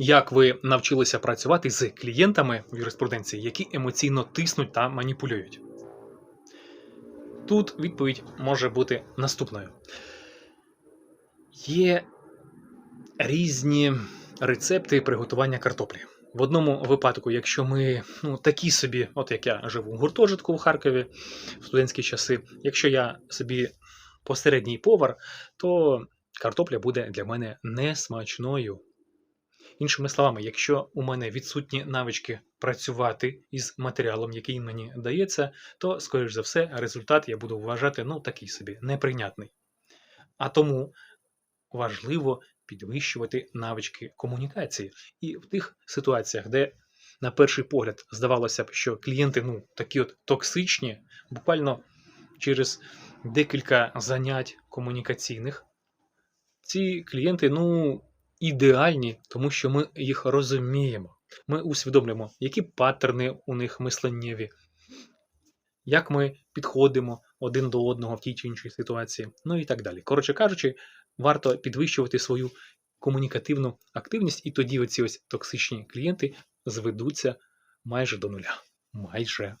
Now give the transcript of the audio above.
Як ви навчилися працювати з клієнтами в юриспруденції, які емоційно тиснуть та маніпулюють? Тут відповідь може бути наступною. Є різні рецепти приготування картоплі. В одному випадку, якщо ми ну, такі собі, от як я живу в гуртожитку в Харкові в студентські часи, якщо я собі посередній повар, то картопля буде для мене несмачною. Іншими словами, якщо у мене відсутні навички працювати із матеріалом, який мені дається, то, скоріш за все, результат я буду вважати ну, такий собі неприйнятний. А тому важливо підвищувати навички комунікації. І в тих ситуаціях, де на перший погляд здавалося б, що клієнти ну, такі от токсичні, буквально через декілька занять комунікаційних, ці клієнти ну, ідеальні, тому що ми їх розуміємо. Ми усвідомлюємо, які паттерни у них мисленнєві, як ми підходимо один до одного в тій чи іншій ситуації, ну і так далі. Коротше кажучи, варто підвищувати свою комунікативну активність, і тоді оці ось токсичні клієнти зведуться майже до нуля. Майже.